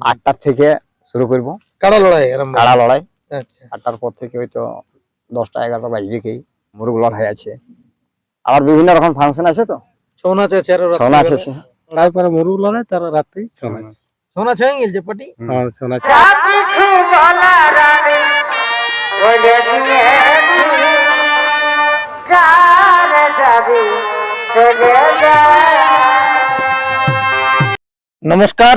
আটটার থেকে শুরু করব। কাড়া লড়াই কাড়া লড়াই। আচ্ছা। আটটার পর থেকে হয়তো দশটা এগারোটা বাজবে কি মুরগ লড়াই আছে। আবার বিভিন্ন রকম ফাংশন আছে তো? ছৌ নাচ আছে আরও ছৌ নাচ আছে। তারপরে মুরুগ লড়াই তার রাত্রি ছৌ নাচ। ছৌ নাচ হয়ে গেছে পাটি হ্যাঁ ছৌ নাচ। নমস্কার।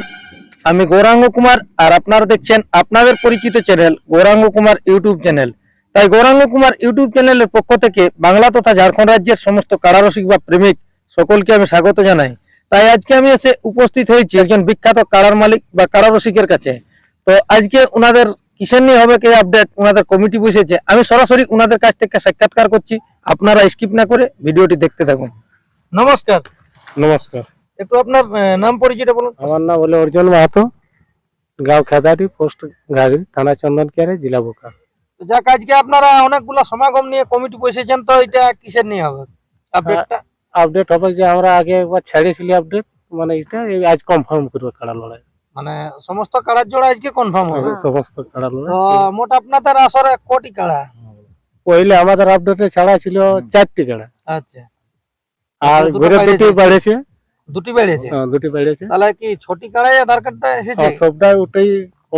আমি গৌরাঙ্গ কুমার আর আপনারা দেখছেন আপনাদের পরিচিত channel Gauranga Kumar YouTube channel তাই গৌরাঙ্গ কুমার ইউটিউব চ্যানেলের পক্ষ থেকে বাংলা তথা ঝাড়খণ্ড রাজ্যের সমস্ত কারারসিক বা প্রেমিক সকলকে আমি স্বাগত জানাই। তাই আজকে আমি এসে উপস্থিত হয়েছি একজন বিখ্যাত কারার মালিক বা কারারসিকের কাছে। তো আজকে ওনাদের কিসের নিয়ে হবে কে আপডেট ওনাদের কমিটি বসেছে আমি সরাসরি ওনাদের কাছ থেকে সাক্ষাৎকার করছি। আপনারা স্কিপ না করে ভিডিওটি দেখতে থাকুন। নমস্কার। নমস্কার। একটু আপনার নাম পরিচয়টা বলুন। আমার নাম হলো অর্জুন মাহাতো গাঁও খেদাটি পোস্ট থানা চন্দনকিয়ারে জেলা বোকা। যাক আজকে আপনারা অনেকগুলা সমাগম নিয়ে কমিটি বসেছেন তো এটা কিসের নিয়ে হবে? আপডেটটা আপডেট হবে যে আমরা আগে একবার ছেড়েছিলি আপডেট মানে এটা আজ কনফার্ম করবে কাড়া লড়াই। মানে সমস্ত কাড়ার জোড়া আজকে কনফার্ম হবে সমস্ত কাড়া লড়াই। মোট আপনাদের আসরে কোটি কাড়া পहिले আমাদের আপডেটে ছাড়া ছিল চারটি কাড়া আচ্ছা। আর ঘুরে। দুটি বেড়েছে। দুটি বেড়েছে। হ্যাঁ, দুটি বেড়েছে। তাহলে কি ছোটি কাড়াই আধার কার্ডটা এসেছে? আর সবটাই ওটাই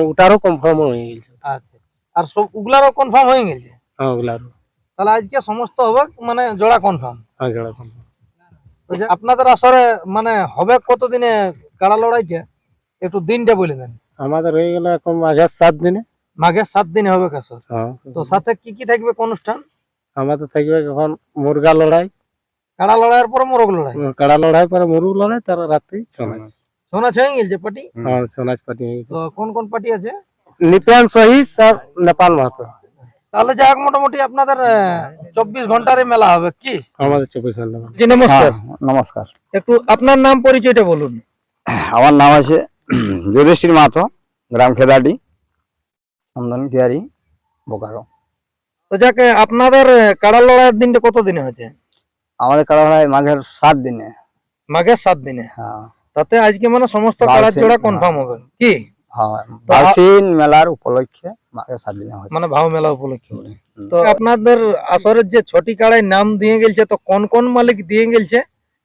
ওটারও কনফার্ম হয়ে গেছে। আচ্ছা। আর সব উগলারও কনফার্ম হয়ে গেছে? হ্যাঁ ওগুলারও। তাহলে আজকে সমস্ত হবে মানে জোড়া কনফার্ম হ্যাঁ জোড়া কনফার্ম আপনাদের আসরে মানে হবে কতদিনে কাড়া লড়াইটা? একটু দিনটা বলে দেন। আমাদের হয়ে গেল এখন মাঘের সাত দিনে। মাঘের সাত দিনে হবে কাসর। হ্যাঁ। তো সাথে কি কি থাকবে অনুষ্ঠান? আমাদের থাকবে এখন মুরগা লড়াই কাড়া লড়াইয়ের পর মোরগ লড়াই। কাড়া লড়াই পরে মুরুগ লড়াই তার গেছে পার্টি? হ্যাঁ পার্টি হয়ে গেছে। তো কোন কোন পার্টি আছে? সহিত আর নেপাল মাহাতো। তাহলে যাক মোটামুটি আপনাদের চব্বিশ ঘন্টারই মেলা হবে কি? আমাদের চব্বিশ ঘণ্টা জি নমস্কার। হ্যাঁ, নমস্কার। একটু আপনার নাম পরিচয়টা বলুন। আমার নাম আছে যুধিষ্ঠির মাহাতো গ্রাম খেদাটি চন্দন কিয়ারি বোকারো। তো যাক আপনাদের কাড়া লড়াইয়ের দিনটা কত দিনে হয়েছে? আমাদের কাড়া হয় মাঘের সাত দিনে। মাঘের সাত দিনে? হ্যাঁ। তাতে আজকে মানে সমস্ত কাড়ার জোড়া হ্যাঁ। কনফার্ম হবে। কি? হ্যাঁ। মেলার উপলক্ষে মাঘের সাত দিনে হয়। মানে ভাও মেলা উপলক্ষে। তো আপনাদের আসরের যে ছটি কাড়ায় নাম দিয়ে গেছে তো কোন কোন মালিক দিয়ে গেছে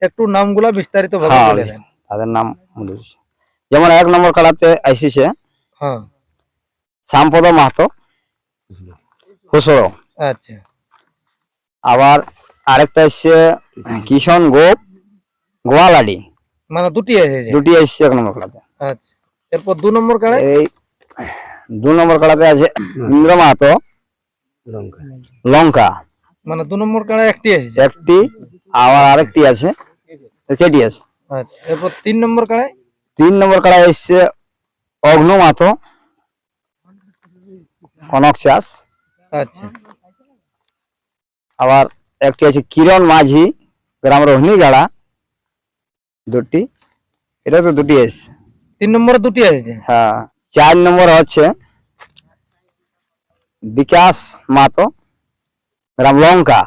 একটু নামগুলা বিস্তারিত ভাবে হ্যাঁ, বলে দেন। তাদের নাম যেমন এক নম্বর কাড়াতে আইসিছে হ্যাঁ। শ্যামপদ মাহাতো। হুসড়ো আচ্ছা। আবার আরেকটা এসছে কিষণ গোপ গোয়ালাডি। মানে দুটি এসেছে? দুটি এসছে এক নম্বর কাড়াতে আচ্ছা। এরপর দু নম্বর কাড়ায়? এই দু নম্বর কাড়াতে আছে ইন্দ্র মাহাতো। লঙ্কা। মানে দু নম্বর কাড়ায় একটি এসেছে? একটি আবার আরেকটি আছে কেটি আছে। আচ্ছা। এরপর তিন নম্বর কাড়ায়? তিন নম্বর কাড়া এসছে অগ্ন মাহাতো কনক চাষ। আচ্ছা। আবার একটি আছে কিরণ মাঝি গ্রাম রোহিণী গাড়া দুটি। এটা তো দুটি এসছে তিন নম্বরে দুটি এসেছে হ্যাঁ চার নম্বর হচ্ছে বিকাশ মাতো গ্রাম লঙ্কা।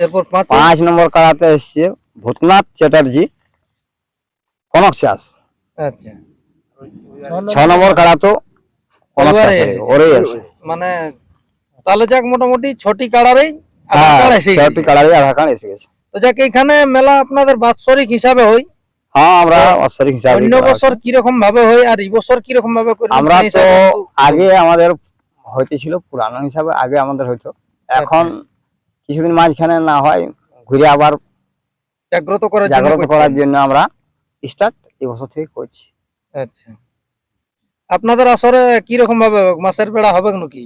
এরপর পাঁচ? নম্বর কাড়াতে এসছে ভূতনাথ চ্যাটার্জি কনক চাষ। আচ্ছা। ছ নম্বর কাড়া তো কনক আছে। মানে তাহলে যাক মোটামুটি ছটি কাড়ারই আধার হ্যাঁ কার্ড এসে ছটি গেছে। আধার কার্ড এসে গেছে। তো যাক এখানে মেলা আপনাদের বাৎসরিক হিসাবে হয়। হ্যাঁ আমরা বাৎসরিক হিসাবে অন্য বছর কীরকম ভাবে হয় আর এই বছর কীরকম ভাবে করবেন আমরা সেই তো হিসাবে? একটু- আগে আমাদের হইতেছিল পুরানো হিসাবে আগে আমাদের হইতো। এখন কিছুদিন মাঝখানে না হয় ঘুরে আবার জাগ্রত করার জন্য জাগ্রত করছেন। করার জন্য আমরা স্টার্ট এই বছর থেকে করছি। আচ্ছা। আপনাদের আসরে কীরকম ভাবে? মাসের বেড়া হবে নাকি?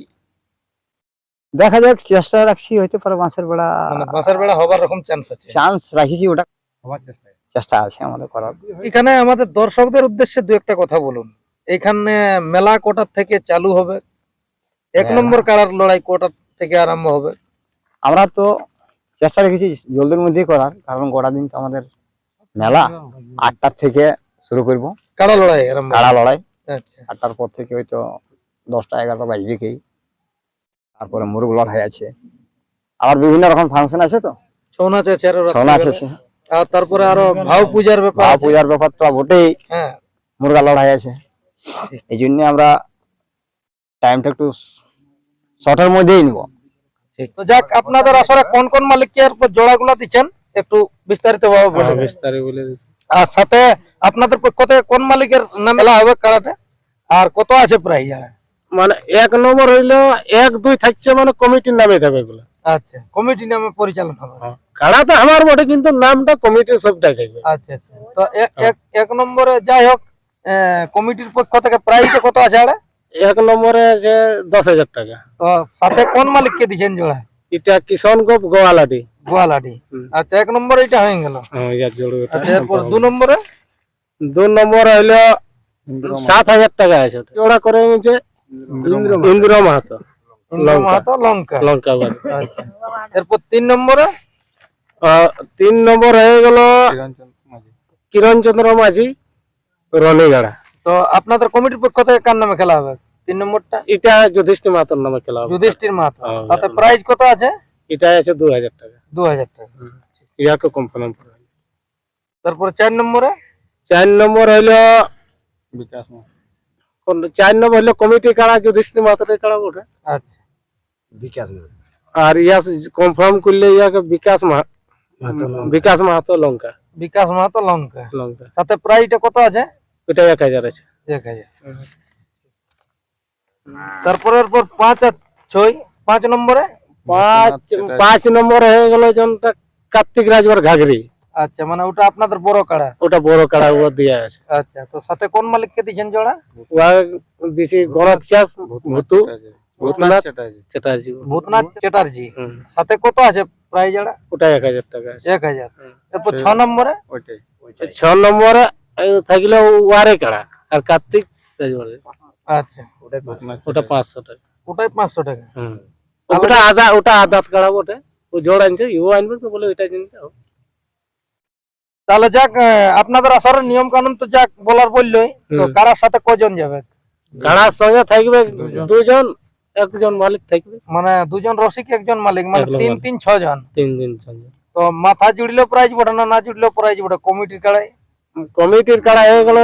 দেখা যাক চেষ্টা রাখছি হইতে পারে মাসের বেড়া মানে মাসের বেড়া হবার রকম চান্স আছে। চান্স রাখিছি ওটা চেষ্টা আছে আমাদের করার। এখানে আমাদের দর্শকদের উদ্দেশ্যে দু একটা কথা বলুন। এখানে মেলা কোটার থেকে চালু হবে। এক নম্বর কাড়ার লড়াই কোটার থেকে আরম্ভ হবে। আমরা তো চেষ্টা রেখেছি জলদির মধ্যেই করার কারণ গোটা দিন তো আমাদের মেলা। আটটার থেকে শুরু করব। কাড়া লড়াই কাড়া লড়াই? আচ্ছা। আটটার পর থেকে হয়তো দশটা এগারোটা বাজবে কি তারপরে মুরগ লড়াই আছে। আবার বিভিন্ন রকম ফাংশন আছে তো? ছৌ নাচ আছে আরও ছৌ নাচ আছে আর তারপরে আরও ভাও পূজার ব্যাপার ভাও আছে। পূজার ব্যাপার তো বটেই। হ্যাঁ। মুরগা লড়াই আছে। এই জন্য আমরা টাইমটা একটু শর্টের মধ্যেই নিব। তো যাক আপনাদের আসলে কোন কোন মালিককে এর উপর জোড়াগুলা দিচ্ছেন? একটু বিস্তারিত ভাবে বলে হ্যাঁ, বিস্তারিত বলে আর সাথে আপনাদের পক্ষ থেকে কোন মালিকের নামে হবে কারাটে? আর কত আছে প্রাইজ মানে এক নম্বর হইল এক দুই থাকছে মানে কমিটির নামে থাকবে এগুলো। আচ্ছা কমিটি নামে পরিচালনা হবে। কাড়া তো আমার বটে কিন্তু নামটা কমিটির সবটাই থাকবে আচ্ছা আচ্ছা। তো এক- এক নম্বরে যাই হোক কমিটির পক্ষ থেকে প্রাইজটা কত আছে আরে? এক নম্বরে আছে দশ হাজার টাকা। তো সাথে কোন মালিককে দিচ্ছেন জোড়া? এটা কিষণ গোপ গোয়ালাটি গোয়ালাডি হুম। আচ্ছা এক নম্বর এটা হয়ে গেল। হ্যাঁ। আচ্ছা এরপর দু নম্বরে? দু নম্বর হইল সাত হাজার টাকা আছে। জোড়া করে নিয়েছে ইন্দ্র মাহাতো ইন্দ্র লঙ্কা। মাহাতো লঙ্কা। লঙ্কা বাড়ি আচ্ছা। এরপর তিন নম্বরে? আহ, তিন নম্বর হয়ে গেল কিরণ চন্দ্র মাঝি রনিগাড়া। তো আপনাদের কমিটির পক্ষ থেকে কার নামে খেলা হবে? তিন নম্বরটা? এটা যুধিষ্ঠির মাহাতোর নামে খেলা হবে। যুধিষ্ঠির মাহাতো। হ্যাঁ, তাতে প্রাইজ কত আছে? এটা আছে দু হাজার টাকা। দু হাজার টাকা। ইয়াকে কনফার্ম তারপরে চার নম্বরে? চার নম্বর হইল কোন- চার নম্বর হইল কমিটি কাড়া যুধিষ্ঠির মাহাতোর কাড়া ওটা আচ্ছা। আর ইয়া কনফার্ম করলে ইয়াকে বিকাশ মাহ বিকাশ মাহাতো লঙ্কা। বিকাশ মাহাতো লঙ্কা। লঙ্কা। সাথে প্রাইজটা কত আছে? ওটা এক হাজার আছে। এক হাজার। তারপরে এরপর পাঁচ আর ছয় পাঁচ নম্বরে? পাঁচ পাঁচ নম্বর হয়ে গেল যেমনটা কার্তিক রাজবার ঘাগরি। আচ্ছা মানে ওটা আপনাদের বড় কাড়া? ওটা বড় কাড়া ও দিয়ে আছে। আচ্ছা তো সাথে কোন মালিককে দিছেন জোড়া? ওয়া দিছি গণক চাষ ভুতু ভূতনাথ চ্যাটার্জি। ভূতনাথ চ্যাটার্জি। রাতে কত আছে প্রাইজ জোড়া? ওটা এক হাজার টাকা আছে। এক হাজার। এরপর ছ নম্বরে? ছ নম্বরে এই থাকলে ওয়ারে কাড়া আর কার্তিক আচ্ছা। ওটা পাঁচশো টাকা। ওটাই পাঁচশো টাকা। হুম। ওটা আদা ওটা আদাত কাড়া বটে। ও জোড় আনছে ইও আনবে তো বলে ওইটা কিনতে হবে। তাহলে যাক আপনাদের আসরের নিয়ম কানুন তো যাক বলার বললোই তো কারার সাথে কজন যাবে? কারার সঙ্গে থাকবে দুজন। একজন মালিক থাকবে। মানে দুজন রসিক একজন মালিক মানে তিন। তিন ছজন। তিন দিন তো মাথা জুড়লেও প্রাইজ বটে না না জুড়লেও প্রাইজ বটে? কমিটির কাড়াই? কমিটির কাড়াই হয়ে গেল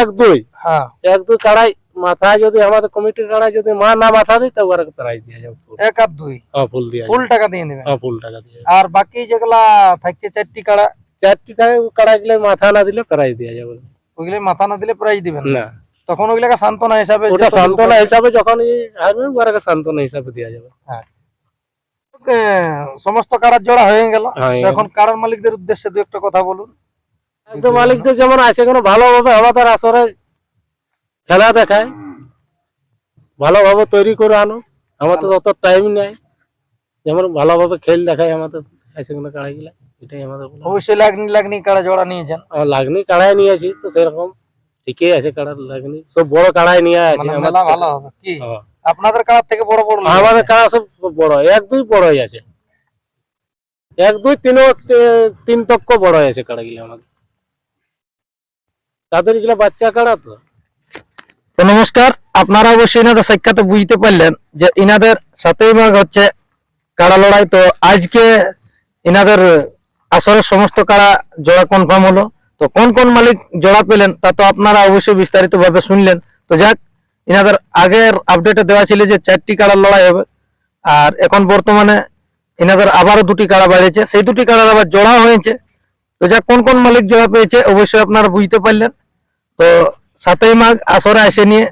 এক দুই। হ্যাঁ। এক দুই কাড়াই মাথা যদি আমাদের কমিটির কাড়াই যদি মা না মাথা দিই তো ওরা প্রাইজ দিয়ে যাবে এক আর দুই। হ্যাঁ, ফুল দিয়ে ফুল টাকা দিয়ে দেবেন হ্যাঁ ফুল টাকা দিয়ে। আর বাকি যেগুলা থাকছে চারটি কাড়া চারটি কাড়া মাথা না দিলে প্রাইজ দিয়ে যাবে ওইগুলো মাথা না দিলে প্রাইজ দিবেন না? তখন ওইগুলাকে সান্ত্বনা হিসাবে ওটা সান্ত্বনা হিসাবে যখন ওরা সান্ত্বনা হিসাবে দেওয়া যাবে। সমস্ত কারার জোড়া হয়ে গেল। এখন কারার মালিকদের উদ্দেশ্যে দু একটা কথা বলুন। একদম মালিকদের যেমন আছে কোনো ভালোভাবে আমাদের আসরে খেলা দেখায় ভালোভাবে তৈরি করে আনো। আমার তো অত টাইম নেই। যেমন ভালোভাবে খেল দেখায় আমাদের। কোনো কাড়াই গেলে এটাই আমাদের অবশ্যই লাগনি লাগনি কারা জোড়া নিয়েছেন লাগনি কাড়াই নিয়েছি তো সেরকম ঠিকই আছে কাড়ার লাগনি সব বড় কাড়াই নিয়ে আছে মানে মেলা ভালো হবে কি। আপনাদের কারার থেকে বড় বড় আমাদের কাড়া সব বড় এক দুই বড়ই আছে এক দুই তিনও তে- তিন তক্ক বড় আছে কাড়া গিলা আমাদের তাদের গিলা বাচ্চা কাড়া তো তো নমস্কার আপনারা অবশ্যই এনাদের সাক্ষাতে বুঝতে পারলেন যে ইনাদের সাতই মাঘ হচ্ছে কাড়া লড়াই তো আজকে ইনাদের আসরের সমস্ত কাড়া জোড়া কনফার্ম হলো, তো কোন কোন মালিক জোড়া পেলেন তা তো আপনারা অবশ্যই বিস্তারিত ভাবে শুনলেন। তো যাক এনাদের আগের আপডেটে দেওয়া ছিল যে চারটি কাড়ার লড়াই হবে, আর এখন বর্তমানে এনাদের আবারও দুটি কাড়া বাড়িয়েছে। সেই দুটি কাড়ার আবার জোড়া হয়েছে। তো যাক, কোন কোন মালিক জোড়া পেয়েছে অবশ্যই আপনারা বুঝতে পারলেন। তো সাতই মাঘ আসরে এসে নিয়ে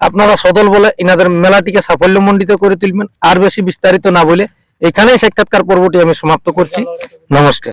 আপনারা সদল বলে এনাদের মেলাটিকে সাফল্যমণ্ডিত করে তুলবেন। আর বেশি বিস্তারিত না বলে এখানেই সাক্ষাৎকার পর্বটি আমি সমাপ্ত করছি। নমস্কার।